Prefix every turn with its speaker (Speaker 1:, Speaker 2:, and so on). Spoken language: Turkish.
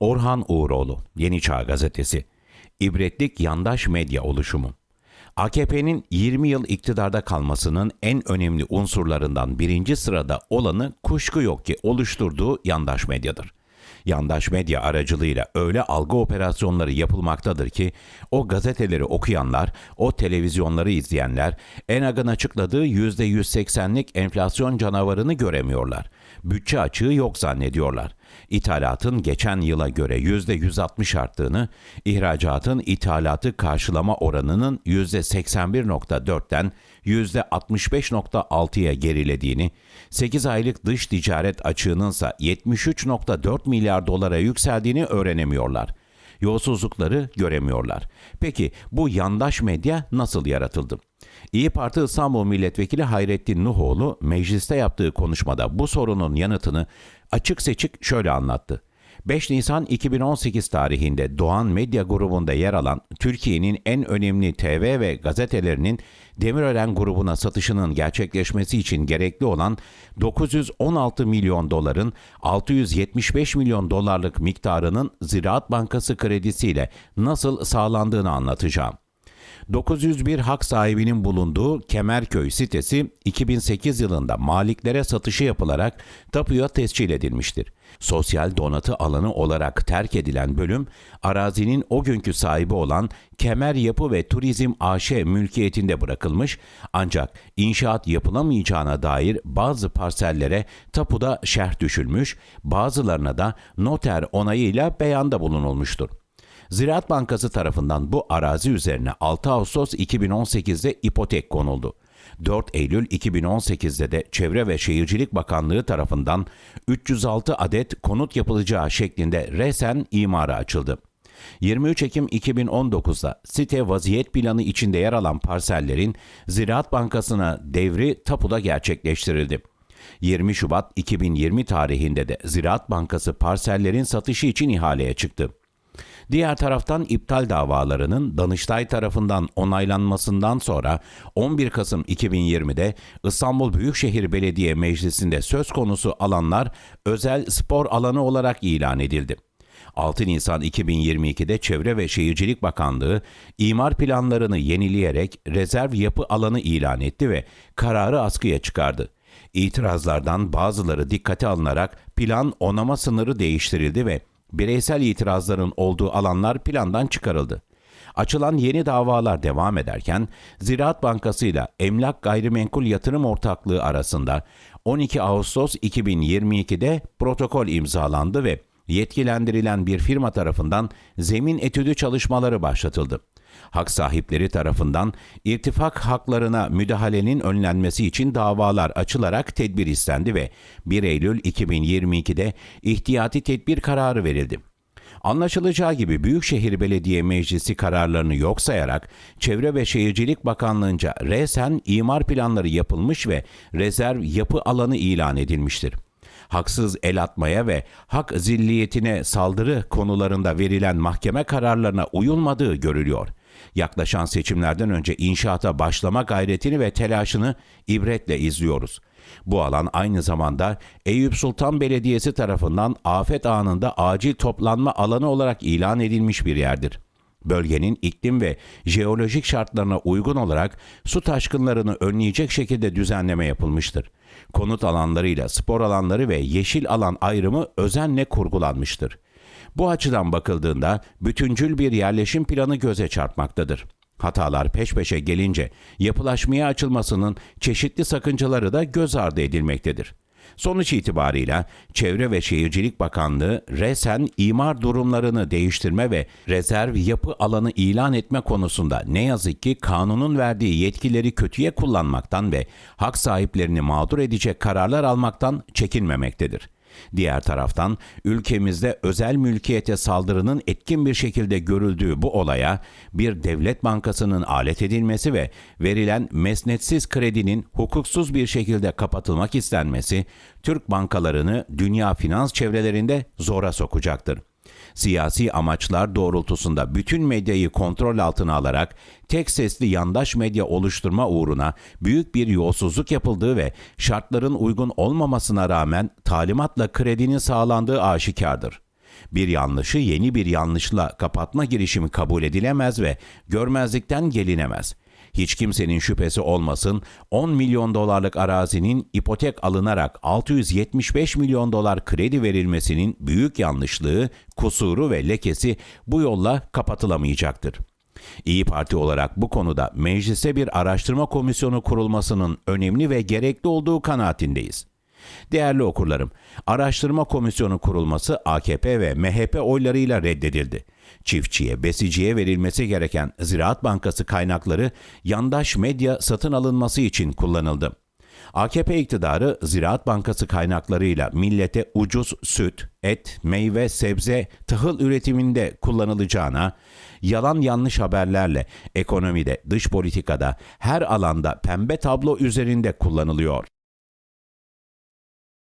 Speaker 1: Orhan Uğuroğlu, Yeni Çağ Gazetesi. İbretlik yandaş medya oluşumu. AKP'nin 20 yıl iktidarda kalmasının en önemli unsurlarından birinci sırada olanı kuşku yok ki oluşturduğu yandaş medyadır. Yandaş medya aracılığıyla öyle algı operasyonları yapılmaktadır ki o gazeteleri okuyanlar, o televizyonları izleyenler ENAG'ın açıkladığı %180'lik enflasyon canavarını göremiyorlar. Bütçe açığı yok zannediyorlar. İthalatın geçen yıla göre %160 arttığını, ihracatın ithalatı karşılama oranının %81.4'ten %65.6'ya gerilediğini, 8 aylık dış ticaret açığının ise 73.4 milyar dolara yükseldiğini öğrenemiyorlar. Yolsuzlukları göremiyorlar. Peki bu yandaş medya nasıl yaratıldı? İyi Parti İstanbul Milletvekili Hayrettin Nuhoğlu mecliste yaptığı konuşmada bu sorunun yanıtını açık seçik şöyle anlattı. 5 Nisan 2018 tarihinde Doğan Medya grubunda yer alan Türkiye'nin en önemli TV ve gazetelerinin Demirören grubuna satışının gerçekleşmesi için gerekli olan 916 milyon doların 675 milyon dolarlık miktarının Ziraat Bankası kredisiyle nasıl sağlandığını anlatacağım. 901 hak sahibinin bulunduğu Kemerköy sitesi 2008 yılında maliklere satışı yapılarak tapuya tescil edilmiştir. Sosyal donatı alanı olarak terk edilen bölüm, arazinin o günkü sahibi olan Kemer Yapı ve Turizm AŞ mülkiyetinde bırakılmış ancak inşaat yapılamayacağına dair bazı parsellere tapuda şerh düşülmüş, bazılarına da noter onayıyla beyanda bulunulmuştur. Ziraat Bankası tarafından bu arazi üzerine 6 Ağustos 2018'de ipotek konuldu. 4 Eylül 2018'de de Çevre ve Şehircilik Bakanlığı tarafından 306 adet konut yapılacağı şeklinde resen imara açıldı. 23 Ekim 2019'da site vaziyet planı içinde yer alan parsellerin Ziraat Bankası'na devri tapuda gerçekleştirildi. 20 Şubat 2020 tarihinde de Ziraat Bankası parsellerin satışı için ihaleye çıktı. Diğer taraftan iptal davalarının Danıştay tarafından onaylanmasından sonra 11 Kasım 2020'de İstanbul Büyükşehir Belediye Meclisi'nde söz konusu alanlar özel spor alanı olarak ilan edildi. 6 Nisan 2022'de Çevre ve Şehircilik Bakanlığı imar planlarını yenileyerek rezerv yapı alanı ilan etti ve kararı askıya çıkardı. İtirazlardan bazıları dikkate alınarak plan onama sınırı değiştirildi ve bireysel itirazların olduğu alanlar plandan çıkarıldı. Açılan yeni davalar devam ederken Ziraat Bankası ile Emlak Gayrimenkul Yatırım Ortaklığı arasında 12 Ağustos 2022'de protokol imzalandı ve yetkilendirilen bir firma tarafından zemin etüdü çalışmaları başlatıldı. Hak sahipleri tarafından irtifak haklarına müdahalenin önlenmesi için davalar açılarak tedbir istendi ve 1 Eylül 2022'de ihtiyati tedbir kararı verildi. Anlaşılacağı gibi Büyükşehir Belediye Meclisi kararlarını yok sayarak Çevre ve Şehircilik Bakanlığı'nca resen imar planları yapılmış ve rezerv yapı alanı ilan edilmiştir haksız el atmaya ve hak zilliyetine saldırı konularında verilen mahkeme kararlarına uyulmadığı görülüyor. Yaklaşan seçimlerden önce inşaata başlama gayretini ve telaşını ibretle izliyoruz. Bu alan aynı zamanda Eyüp Sultan Belediyesi tarafından afet anında acil toplanma alanı olarak ilan edilmiş bir yerdir bölgenin iklim ve jeolojik şartlarına uygun olarak su taşkınlarını önleyecek şekilde düzenleme yapılmıştır. Konut alanlarıyla spor alanları ve yeşil alan ayrımı özenle kurgulanmıştır. Bu açıdan bakıldığında bütüncül bir yerleşim planı göze çarpmaktadır. Hatalar peş peşe gelince yapılaşmaya açılmasının çeşitli sakıncaları da göz ardı edilmektedir. Sonuç itibarıyla Çevre ve Şehircilik Bakanlığı resen imar durumlarını değiştirme ve rezerv yapı alanı ilan etme konusunda ne yazık ki kanunun verdiği yetkileri kötüye kullanmaktan ve hak sahiplerini mağdur edecek kararlar almaktan çekinmemektedir. Diğer taraftan ülkemizde özel mülkiyete saldırının etkin bir şekilde görüldüğü bu olaya bir devlet bankasının alet edilmesi ve verilen mesnetsiz kredinin hukuksuz bir şekilde kapatılmak istenmesi Türk bankalarını dünya finans çevrelerinde zora sokacaktır siyasi amaçlar doğrultusunda bütün medyayı kontrol altına alarak tek sesli yandaş medya oluşturma uğruna büyük bir yolsuzluk yapıldığı ve şartların uygun olmamasına rağmen talimatla kredinin sağlandığı aşikardır. Bir yanlışı yeni bir yanlışla kapatma girişimi kabul edilemez ve görmezlikten gelinemez. Hiç kimsenin şüphesi olmasın 10 milyon dolarlık arazinin ipotek alınarak 675 milyon dolar kredi verilmesinin büyük yanlışlığı, kusuru ve lekesi bu yolla kapatılamayacaktır. İyi Parti olarak bu konuda meclise bir araştırma komisyonu kurulmasının önemli ve gerekli olduğu kanaatindeyiz. Değerli okurlarım, araştırma komisyonu kurulması AKP ve MHP oylarıyla reddedildi. Çiftçiye, besiciye verilmesi gereken Ziraat Bankası kaynakları yandaş medya satın alınması için kullanıldı. AKP iktidarı Ziraat Bankası kaynaklarıyla millete ucuz süt, et, meyve, sebze, tahıl üretiminde kullanılacağına, yalan yanlış haberlerle ekonomide, dış politikada, her alanda pembe tablo üzerinde kullanılıyor.